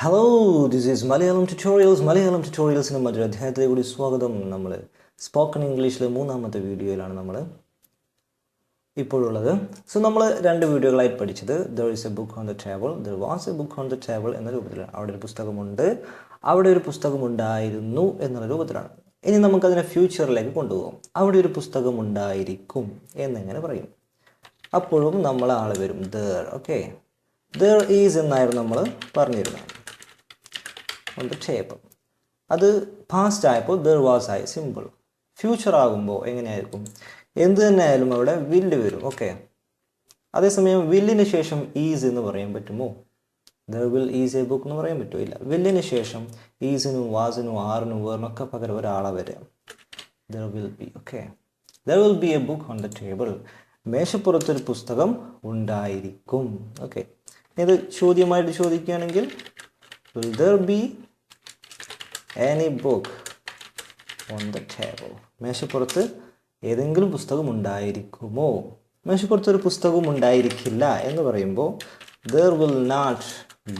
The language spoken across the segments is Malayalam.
Hello this is Malayalam tutorials Malayalam ട്യൂട്ടോറിയൽസിന് മറ്റൊരു അധ്യായത്തിലെ കൂടി സ്വാഗതം നമ്മൾ സ്പോക്കൺ ഇംഗ്ലീഷിലെ മൂന്നാമത്തെ വീഡിയോയിലാണ് നമ്മൾ ഇപ്പോഴുള്ളത്. സോ നമ്മൾ രണ്ട് വീഡിയോകളായിട്ട് പഠിച്ചത്. There is a book on the table there was a book on the table എന്ന രൂപത്തിലാണ്. അവിടെ ഒരു പുസ്തകമുണ്ട്. അവിടെ ഒരു പുസ്തകം ഉണ്ടായിരുന്നു എന്നുള്ള രൂപത്തിലാണ്. ഇനി നമുക്കതിനെ ഫ്യൂച്ചറിലേക്ക് കൊണ്ടുപോകാം. അവിടെ ഒരു പുസ്തകം ഉണ്ടായിരിക്കും എന്നെങ്ങനെ പറയും? അപ്പോഴും നമ്മൾ ആൾ വരും. ദർ ഓക്കെ ദർ ഈസ് എന്നായിരുന്നു നമ്മൾ പറഞ്ഞിരുന്നത്. ഓൺ ദ ടേബിൾ അത് പാസ്റ്റ് ആയപ്പോൾ ദർ വാസ് ആയി സിമ്പിൾ ഫ്യൂച്ചർ ആകുമ്പോൾ എങ്ങനെയായിരിക്കും? എന്ത് തന്നെ ആയാലും അവിടെ വില്ല് വരും. ഓക്കെ അതേസമയം വില്ലിന് ശേഷം ഈസ് എന്ന് പറയാൻ പറ്റുമോ? There will is a book എന്ന് പറയാൻ പറ്റുമോ? ഇല്ല. വില്ലിന് ശേഷം ഈസിനും വാസിനും ആറിനും വേറിനൊക്കെ പകരം ഒരാളെ വരാം there will be okay there will be a book on the table മേശപ്പുറത്തൊരു പുസ്തകം ഉണ്ടായിരിക്കും. ഓക്കെ ഇത് ചോദ്യമായിട്ട് ചോദിക്കുകയാണെങ്കിൽ will there be any book on the table മേശപ്പുറത്ത് ഏതെങ്കിലും പുസ്തകം ഉണ്ടായിരിക്കുമോ? മേശപ്പുറത്ത് ഒരു പുസ്തകവും ഉണ്ടായിരിക്കില്ല എന്ന് പറയുമ്പോൾ there will not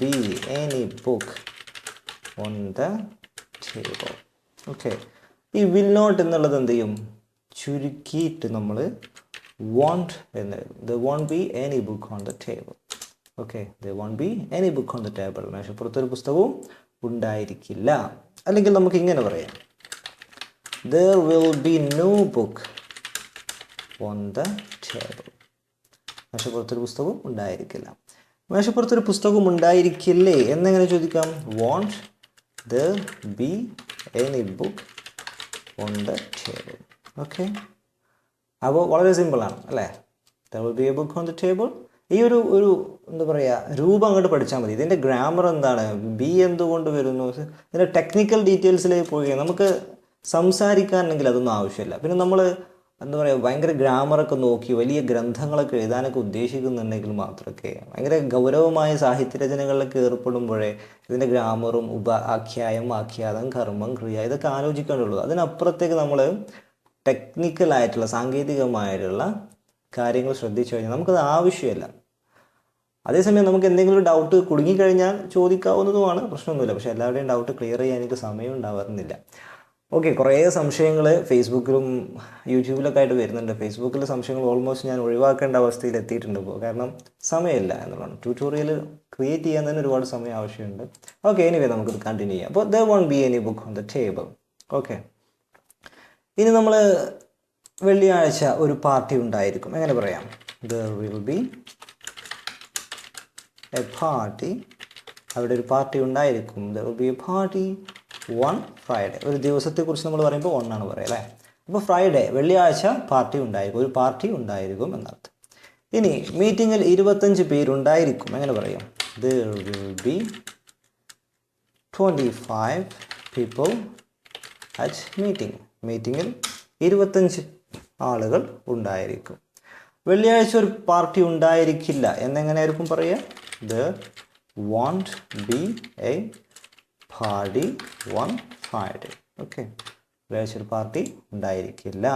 be any book on the table okay ഈ വിൽ നോട്ട് എന്നുള്ളത് എന്ത് ചെയ്യും? ചുരുക്കിയിട്ട് നമ്മൾ വോണ്ട് എന്ന് the won't be any book on the table okay the won't be any book on the table മേശപ്പുറത്തൊരു പുസ്തകവും ഉണ്ടായിരിക്കില്ല. അല്ലെങ്കിൽ നമുക്ക് ഇങ്ങനെ പറയാം. There will be no book on the table മേശപ്പുറത്തൊരു പുസ്തകവും ഉണ്ടായിരിക്കില്ല. മേശപ്പുറത്തൊരു പുസ്തകവും ഉണ്ടായിരിക്കില്ലേ? എന്നെങ്ങനെ ചോദിക്കാം? Won't there be any book on the table okay അപ്പോൾ വളരെ സിമ്പിളാണ് അല്ലേ? There will be a book on the table ഈ ഒരു ഒരു എന്താ പറയുക രൂപം അങ്ങോട്ട് പഠിച്ചാൽ മതി. ഇതിന്റെ ഗ്രാമർ എന്താണ്? ബി എന്തുകൊണ്ട് വരുന്നു? ഇതിന്റെ ടെക്നിക്കൽ ഡീറ്റെയിൽസിലേക്ക് പോവുകയും നമുക്ക് സംസാരിക്കാനെങ്കിൽ അതൊന്നും ആവശ്യമില്ല. പിന്നെ നമ്മൾ എന്താ പറയുക ഭയങ്കര ഗ്രാമറൊക്കെ നോക്കി വലിയ ഗ്രന്ഥങ്ങളൊക്കെ എഴുതാനൊക്കെ ഉദ്ദേശിക്കുന്നുണ്ടെങ്കിൽ മാത്രമൊക്കെ ഭയങ്കര ഗൗരവമായ സാഹിത്യരചനകളിലൊക്കെ ഏർപ്പെടുമ്പോഴേ ഇതിന്റെ ഗ്രാമറും ഉപ ആഖ്യായം ആഖ്യാതം കർമ്മം ക്രിയ ഇതൊക്കെ ആലോചിക്കേണ്ടുള്ളൂ അതിനപ്പുറത്തേക്ക് നമ്മൾ ടെക്നിക്കലായിട്ടുള്ള സാങ്കേതികമായിട്ടുള്ള കാര്യങ്ങൾ ശ്രദ്ധിച്ചു കഴിഞ്ഞാൽ നമുക്കത് ആവശ്യമില്ല. അതേസമയം നമുക്ക് എന്തെങ്കിലും ഡൗട്ട് കുടുങ്ങിക്കഴിഞ്ഞാൽ ചോദിക്കാവുന്നതുമാണ്. പ്രശ്നമൊന്നുമില്ല. പക്ഷേ എല്ലാവരുടെയും ഡൗട്ട് ക്ലിയർ ചെയ്യാൻ എനിക്ക് സമയം ഉണ്ടാവാറുന്നില്ല. ഓക്കെ കുറേ സംശയങ്ങൾ ഫേസ്ബുക്കിലും യൂട്യൂബിലൊക്കെ ആയിട്ട് വരുന്നുണ്ട്. ഫേസ്ബുക്കിലെ സംശയങ്ങൾ ഓൾമോസ്റ്റ് ഞാൻ ഒഴിവാക്കേണ്ട അവസ്ഥയിൽ എത്തിയിട്ടുണ്ട് ഇപ്പോൾ. കാരണം സമയമില്ല എന്നുള്ളതാണ്. ട്യൂട്ടോറിയൽ ക്രിയേറ്റ് ചെയ്യാൻ തന്നെ ഒരുപാട് സമയം ആവശ്യമുണ്ട്. ഓക്കെ എനിവേ നമുക്കിത് കണ്ടിന്യൂ ചെയ്യാം. അപ്പോൾ the won't be any book on the table okay ഇനി നമ്മൾ വെള്ളിയാഴ്ച ഒരു പാർട്ടി ഉണ്ടായിരിക്കും. എങ്ങനെ പറയാം? There will be a party അവിടെ ഒരു പാർട്ടി ഉണ്ടായിരിക്കും. There be a party one Friday ഒരു ദിവസത്തെക്കുറിച്ച് നമ്മൾ പറയുമ്പോൾ ഒന്നാണ് പറയുക അല്ലേ? അപ്പോൾ ഫ്രൈഡേ വെള്ളിയാഴ്ച പാർട്ടി ഉണ്ടായിരിക്കും. ഒരു പാർട്ടി ഉണ്ടായിരിക്കും എന്നർത്ഥം. ഇനി മീറ്റിങ്ങിൽ ഇരുപത്തഞ്ച് പേരുണ്ടായിരിക്കും. എങ്ങനെ പറയും? There will be twenty five people at meeting മീറ്റിങ്ങിൽ ഇരുപത്തഞ്ച് ആളുകൾ ഉണ്ടായിരിക്കും. വെള്ളിയാഴ്ച ഒരു പാർട്ടി ഉണ്ടായിരിക്കില്ല. എന്നെങ്ങനെയായിരിക്കും പറയുക? The won't be a party on Friday. Okay ഒരു പാർട്ടി ഉണ്ടായിരിക്കില്ല.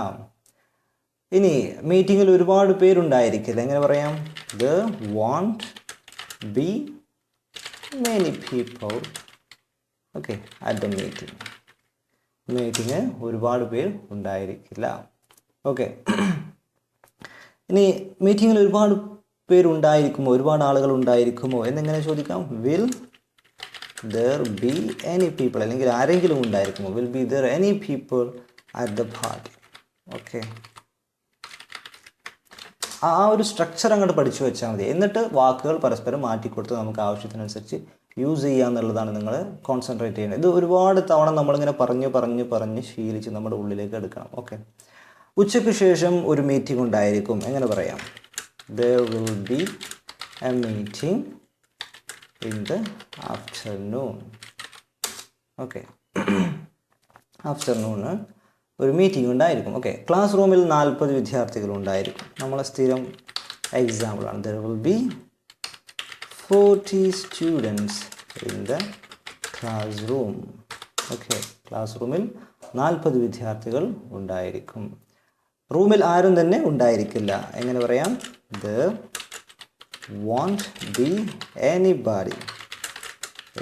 ഇനി മീറ്റിങ്ങിൽ ഒരുപാട് പേരുണ്ടായിരിക്കില്ല. എങ്ങനെ പറയാം? The won't be many people okay at the meeting meeting ഒരുപാട് പേർ ഉണ്ടായിരിക്കില്ല. ഓക്കെ ഇനി മീറ്റിങ്ങിൽ ഒരുപാട് പേരുണ്ടായിരിക്കുമോ? ഒരുപാട് ആളുകൾ ഉണ്ടായിരിക്കുമോ എന്നെങ്ങനെ ചോദിക്കാം? Will there be any people അല്ലെങ്കിൽ ആരെങ്കിലും ഉണ്ടായിരിക്കുമോ? Will be there any people at the party okay ആ ഒരു സ്ട്രക്ചർ അങ്ങോട്ട് പഠിച്ചു വെച്ചാൽ മതി. എന്നിട്ട് വാക്കുകൾ പരസ്പരം മാറ്റിക്കൊടുത്ത് നമുക്ക് ആവശ്യത്തിനനുസരിച്ച് യൂസ് ചെയ്യുക എന്നുള്ളതാണ് നിങ്ങൾ കോൺസെൻട്രേറ്റ് ചെയ്യുന്നത് ഇത് ഒരുപാട് തവണ നമ്മളിങ്ങനെ പറഞ്ഞ് പറഞ്ഞ് പറഞ്ഞ് ശീലിച്ച് നമ്മുടെ ഉള്ളിലേക്ക് എടുക്കണം. ഓക്കെ ഉച്ചയ്ക്ക് ശേഷം ഒരു മീറ്റിംഗ് ഉണ്ടായിരിക്കും. എങ്ങനെ പറയാം? There will be a meeting in the afternoon. Okay afternoon ഒരു മീറ്റിംഗ് ഉണ്ടായിരിക്കും. ഓക്കെ ക്ലാസ് റൂമിൽ നാൽപ്പത് വിദ്യാർത്ഥികൾ ഉണ്ടായിരിക്കും. നമ്മളെ സ്ഥിരം എക്സാമ്പിളാണ് there will be forty students in the class room okay class റൂമിൽ നാൽപ്പത് വിദ്യാർത്ഥികൾ ഉണ്ടായിരിക്കും. റൂമിൽ ആരും തന്നെ ഉണ്ടായിരിക്കില്ല. എങ്ങനെ പറയാം? The be anybody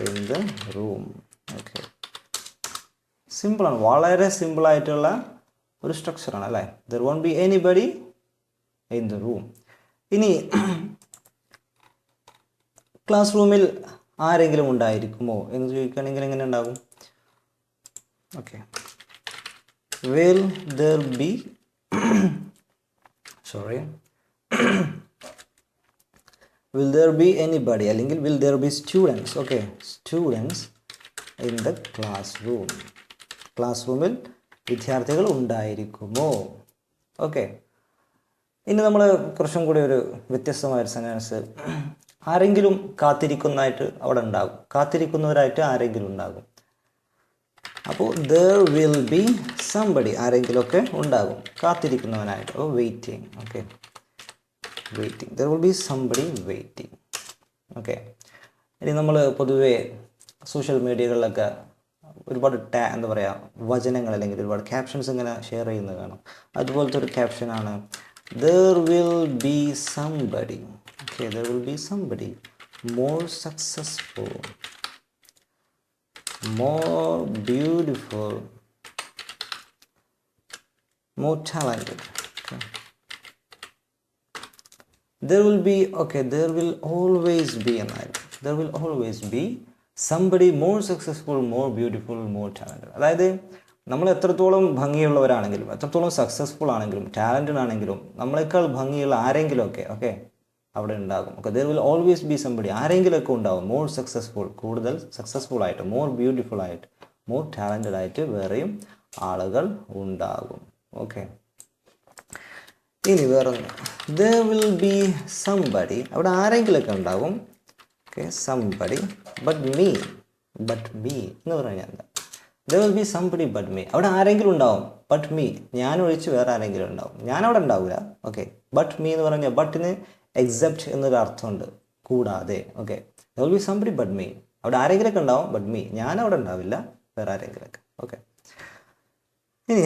in the room okay സിമ്പിളാണ് വളരെ സിമ്പിളായിട്ടുള്ള ഒരു സ്ട്രക്ചറാണ് അല്ലേ? There won't be anybody in the room ഇനി ക്ലാസ് റൂമിൽ ആരെങ്കിലും ഉണ്ടായിരിക്കുമോ എന്ന് ചോദിക്കുകയാണെങ്കിൽ എങ്ങനെ ഉണ്ടാകും? Okay will there be sorry will there be anybody അല്ലെങ്കിൽ will there be students okay students in the class room class റൂമിൽ വിദ്യാർത്ഥികൾ ഉണ്ടായിരിക്കുമോ? ഓക്കെ ഇനി നമ്മൾ കുറച്ചും കൂടി ഒരു വ്യത്യസ്തമായ ഒരു സെന്റൻസ് ആരെങ്കിലും കാത്തിരിക്കുന്നതായിട്ട് അവിടെ ഉണ്ടാകും. കാത്തിരിക്കുന്നവരായിട്ട് ആരെങ്കിലും ഉണ്ടാകും. അപ്പോൾ ദർ വിൽ ബി സംബടി ആരെങ്കിലുമൊക്കെ ഉണ്ടാകും. കാത്തിരിക്കുന്നവനായിട്ട്. അപ്പോൾ waiting okay waiting there will be somebody waiting okay ഇനി നമ്മൾ പൊതുവേ സോഷ്യൽ മീഡിയകളിലൊക്കെ ഒരുപാട് ടാ എന്താ പറയുക വചനങ്ങൾ അല്ലെങ്കിൽ ഒരുപാട് ക്യാപ്ഷൻസ് ഇങ്ങനെ ഷെയർ ചെയ്യുന്നത് കാണാം. അതുപോലത്തെ ഒരു ക്യാപ്ഷനാണ് there will be somebody okay there will be somebody more successful more more talented. Okay. there will be okay there will always be an idol. there will always be somebody more successful more beautiful more talented അതായത് നമ്മൾ എത്രത്തോളം ഭംഗിയുള്ളവരാണെങ്കിലും എത്രത്തോളം സക്സസ്ഫുൾ ആണെങ്കിലും ടാലന്റഡ് ആണെങ്കിലും നമ്മളെക്കാൾ ഭംഗിയുള്ള ആരെങ്കിലുമൊക്കെ ഓക്കെ അവിടെ ഉണ്ടാകും. Okay there will always be somebody ആരെങ്കിലുമൊക്കെ ഉണ്ടാകും മോർ സക്സസ്ഫുൾ കൂടുതൽ സക്സസ്ഫുൾ ആയിട്ട് മോർ ബ്യൂട്ടിഫുൾ ആയിട്ട് മോർ ടാലന്റഡ് ആയിട്ട് വേറെയും ആളുകൾ ഉണ്ടാകും. ഓക്കെ ഇനി വേറൊന്ന്. ദർ വിൽ ബി സംബടി അവിടെ ആരെങ്കിലുമൊക്കെ ഉണ്ടാകും okay somebody but me but me എന്ന് പറഞ്ഞാൽ എന്താ? There will be somebody but me അവിടെ ആരെങ്കിലും ഉണ്ടാവും ബട്ട് മീ ഞാൻ ഒഴിച്ച് വേറെ ആരെങ്കിലും ഉണ്ടാവും. ഞാൻ അവിടെ ഉണ്ടാവില്ല ഓക്കെ ബട്ട് മീ എന്ന് പറഞ്ഞാൽ ബട്ടിന് എക്സെപ്റ്റ് എന്നൊരു അർത്ഥമുണ്ട്. കൂടാതെ okay there will be somebody but me അവിടെ ആരെങ്കിലുമൊക്കെ ഉണ്ടാവും ബട്ട് മീ ഞാൻ അവിടെ ഉണ്ടാവില്ല വേറെ ആരെങ്കിലുമൊക്കെ ഓക്കെ ഇനി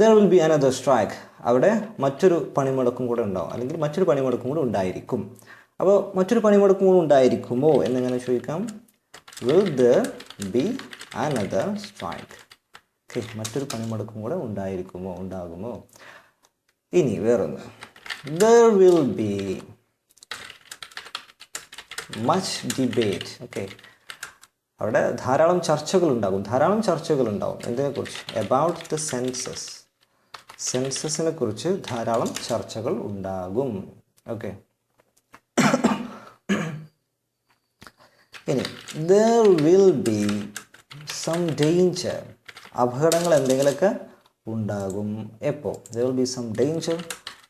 there will be another strike അവിടെ മറ്റൊരു പണിമുടക്കും കൂടെ ഉണ്ടാവും അല്ലെങ്കിൽ മറ്റൊരു പണിമുടക്കും കൂടെ ഉണ്ടായിരിക്കും. അപ്പോൾ മറ്റൊരു പണിമുടക്കും കൂടെ ഉണ്ടായിരിക്കുമോ എന്നിങ്ങനെ ചോദിക്കാം? Will there be another strike okay മറ്റൊരു പണിമുടക്കും കൂടെ ഉണ്ടായിരിക്കുമോ ഉണ്ടാകുമോ? ഇനി വേറൊന്ന്. There will be much debate okay അവിടെ ധാരാളം ചർച്ചകൾ ഉണ്ടാകും. ധാരാളം ചർച്ചകൾ ഉണ്ടാകും എന്തിനെക്കുറിച്ച്? എബൌട്ട് ദ സെൻസസ് സെൻസസിനെ കുറിച്ച് ധാരാളം ചർച്ചകൾ ഉണ്ടാകും. ഓക്കെ ഇനി there will be some danger അപകടങ്ങൾ എന്തെങ്കിലുമൊക്കെ ഉണ്ടാകും. എപ്പോൾ there will be some danger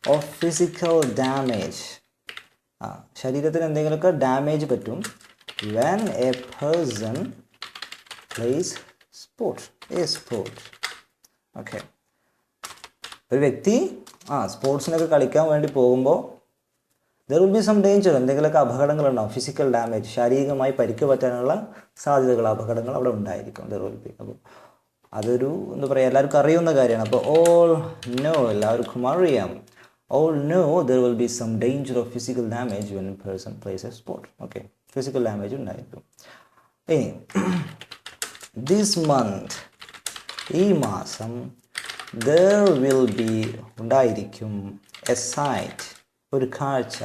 of physical damage ആ ശരീരത്തിന് എന്തെങ്കിലുമൊക്കെ ഡാമേജ് പറ്റും. When a person plays sports a sport okay ഒരു വ്യക്തി ആ സ്പോർട്സിനൊക്കെ കളിക്കാൻ വേണ്ടി പോകുമ്പോൾ there will be some danger എന്തെങ്കിലുമൊക്കെ അപകടങ്ങളുണ്ടാവും. ഫിസിക്കൽ ഡാമേജ് ശാരീരികമായി പരിക്ക് പറ്റാനുള്ള സാധ്യതകൾ അപകടങ്ങൾ അവിടെ ഉണ്ടായിരിക്കും. ദർ വിൽ ബി അപ്പോൾ അതൊരു എന്താ പറയുക എല്ലാവർക്കും അറിയുന്ന കാര്യമാണ്. അപ്പോൾ ഓൾ നോ എല്ലാവർക്കും അറിയാം. All know there will be some danger of physical damage when person plays a sport okay physical damage ഉണ്ടായിരിക്കും ഇനി ദിസ് മന്ത് ഈ മാസം ദർ വിൽ ബി ഉണ്ടായിരിക്കും എ സൈറ്റ് ഒരു കാഴ്ച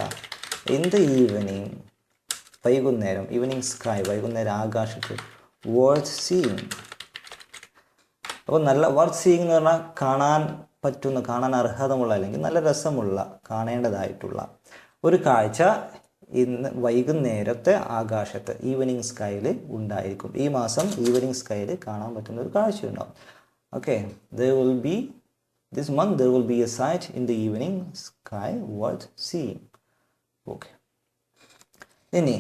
ഇൻ ദ ഈവനിങ് വൈകുന്നേരം ഈവനിങ് സ്കൈ വൈകുന്നേരം ആകാശത്ത് വർത്ത് സീയിങ് അപ്പോൾ നല്ല വർത്ത് സീയിങ് എന്ന് പറഞ്ഞാൽ കാണാൻ പറ്റുന്ന കാണാൻ അർഹതമുള്ള അല്ലെങ്കിൽ നല്ല രസമുള്ള കാണേണ്ടതായിട്ടുള്ള ഒരു കാഴ്ച ഇന്ന് വൈകുന്നേരത്തെ ആകാശത്ത് ഈവനിങ് സ്കൈയിൽ ഉണ്ടായിരിക്കും. ഈ മാസം ഈവനിങ് സ്കൈയിൽ കാണാൻ പറ്റുന്ന ഒരു കാഴ്ച ഉണ്ടാവും okay there will be this month there will be a sight in the evening sky worth seeing okay ഇനി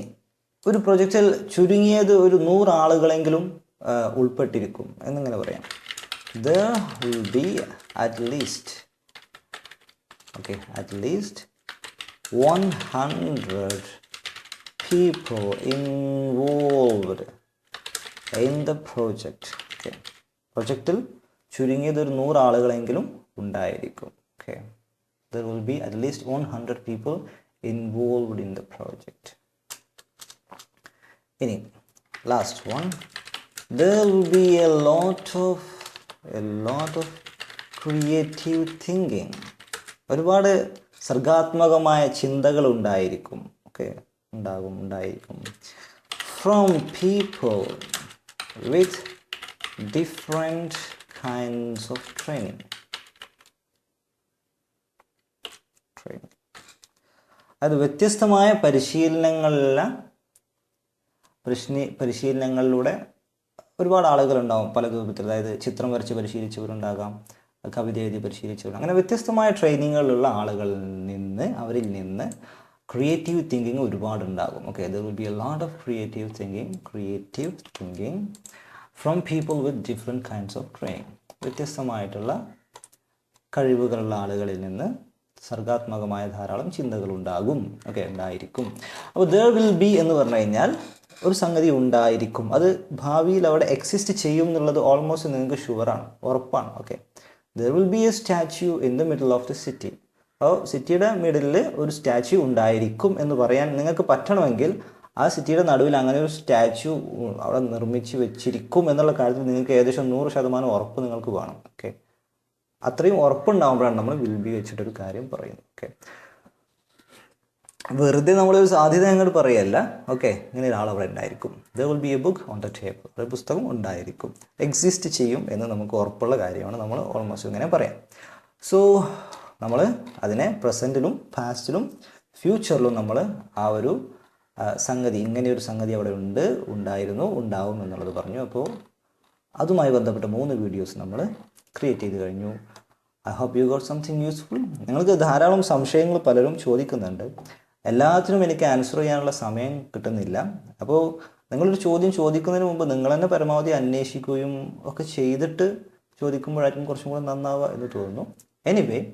ഒരു പ്രൊജക്റ്റിൽ ചുരുങ്ങിയത് ഒരു നൂറ് ആളുകളെങ്കിലും ഉൾപ്പെട്ടിരിക്കും എന്നിങ്ങനെ പറയാം. There will be at least okay at least one hundred people involved in the project okay പ്രൊജക്റ്റിൽ ചുരുങ്ങിയത് ഒരു നൂറ് ആളുകളെങ്കിലും ഉണ്ടായിരിക്കും okay there will be at least one hundred people involved in the project ഇനി last one there will be a lot of a lot of creative thinking ഒരുപാട് സർഗാത്മകമായ ചിന്തകൾ ഉണ്ടായിരിക്കും ഓക്കെ ഉണ്ടാകും ഉണ്ടായിരിക്കും. From people with different kinds of training training അത് വ്യത്യസ്തമായ പരിശീലനങ്ങളെല്ലാം പരിശീ പരിശീലനങ്ങളിലൂടെ ഒരുപാട് ആളുകളുണ്ടാവും പല രൂപത്തിൽ. അതായത് ചിത്രം വരച്ച് പരിശീലിച്ചവരുണ്ടാകാം കവിത എഴുതി പരിശീലിച്ചവർ അങ്ങനെ വ്യത്യസ്തമായ ട്രെയിനിങ്ങുകളുള്ള ആളുകളിൽ നിന്ന് അവരിൽ നിന്ന് creative thinking ഒരുപാടുണ്ടാകും. Okay there will be a lot of creative thinking creative thinking from people with different kinds of training വ്യത്യസ്തമായിട്ടുള്ള കഴിവുകളുള്ള ആളുകളിൽ നിന്ന് സർഗാത്മകമായ ധാരാളം ചിന്തകൾ ഉണ്ടാകും ഓക്കെ ഉണ്ടായിരിക്കും. അപ്പോൾ ദർ വിൽ ബി എന്ന് പറഞ്ഞു കഴിഞ്ഞാൽ ഒരു സംഗതി ഉണ്ടായിരിക്കും. അത് ഭാവിയിൽ അവിടെ എക്സിസ്റ്റ് ചെയ്യും എന്നുള്ളത് ഓൾമോസ്റ്റ് നിങ്ങൾക്ക് ഷുവറാണ് ഉറപ്പാണ്. Okay there will be a statue in the middle of the city അപ്പോൾ സിറ്റിയുടെ മിഡിലിൽ ഒരു സ്റ്റാച്യു ഉണ്ടായിരിക്കും എന്ന് പറയാൻ നിങ്ങൾക്ക് പറ്റണമെങ്കിൽ ആ സിറ്റിയുടെ നടുവിൽ അങ്ങനെ ഒരു സ്റ്റാച്യു അവിടെ നിർമ്മിച്ച് വെച്ചിരിക്കും എന്നുള്ള കാര്യത്തിൽ നിങ്ങൾക്ക് ഏകദേശം നൂറ് ശതമാനം ഉറപ്പ് നിങ്ങൾക്ക് വേണം. ഓക്കെ അത്രയും ഉറപ്പുണ്ടാകുമ്പോഴാണ് നമ്മൾ വിൽ ബി വെച്ചിട്ടൊരു കാര്യം പറയുന്നത്. ഓക്കെ വെറുതെ നമ്മളൊരു സാധ്യത അങ്ങോട്ട് പറയല്ല. ഓക്കെ ഇങ്ങനെ ഒരാൾ അവിടെ ഉണ്ടായിരിക്കും. The will be a book on the table ഒരു പുസ്തകം ഉണ്ടായിരിക്കും. എക്സിസ്റ്റ് ചെയ്യും എന്ന് നമുക്ക് ഉറപ്പുള്ള കാര്യമാണ് നമ്മൾ ഓൾമോസ്റ്റ് ഇങ്ങനെ പറയാം. സോ നമ്മൾ അതിനെ പ്രസന്റിലും പാസ്റ്റിലും ഫ്യൂച്ചറിലും നമ്മൾ ആ ഒരു സംഗതി ഇങ്ങനെ ഒരു സംഗതി അവിടെ ഉണ്ട് ഉണ്ടായിരുന്നു ഉണ്ടാവും എന്നുള്ളത് പറഞ്ഞു. അപ്പോൾ അതുമായി ബന്ധപ്പെട്ട മൂന്ന് വീഡിയോസ് നമ്മൾ ക്രിയേറ്റ് ചെയ്ത് കഴിഞ്ഞു. I hope you got something useful നിങ്ങൾക്ക് ധാരാളം സംശയങ്ങൾ പലരും ചോദിക്കുന്നുണ്ട്. എല്ലാത്തിനും എനിക്ക് ആൻസർ ചെയ്യാനുള്ള സമയം കിട്ടുന്നില്ല. അപ്പോൾ നിങ്ങളൊരു ചോദ്യം ചോദിക്കുന്നതിന് മുമ്പ് നിങ്ങൾ തന്നെ പരമാവധി അന്വേഷിക്കുകയും ഒക്കെ ചെയ്തിട്ട് ചോദിക്കുമ്പോഴായിരിക്കും കുറച്ചും കൂടെ നന്നാവുക എന്ന് തോന്നുന്നു. എനിവേ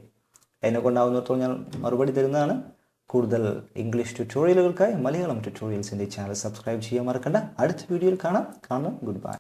എന്നെ കൊണ്ടാവുന്നിടത്തോളം ഞാൻ മറുപടി തരുന്നതാണ്. കൂടുതൽ ഇംഗ്ലീഷ് ട്യൂട്ടോറിയലുകൾക്കായി മലയാളം ട്യൂട്ടോറിയൽസിന്റെ ചാനൽ സബ്സ്ക്രൈബ് ചെയ്യാൻ മറക്കണ്ട. അടുത്ത വീഡിയോയിൽ കാണാം. കാണാം. Good bye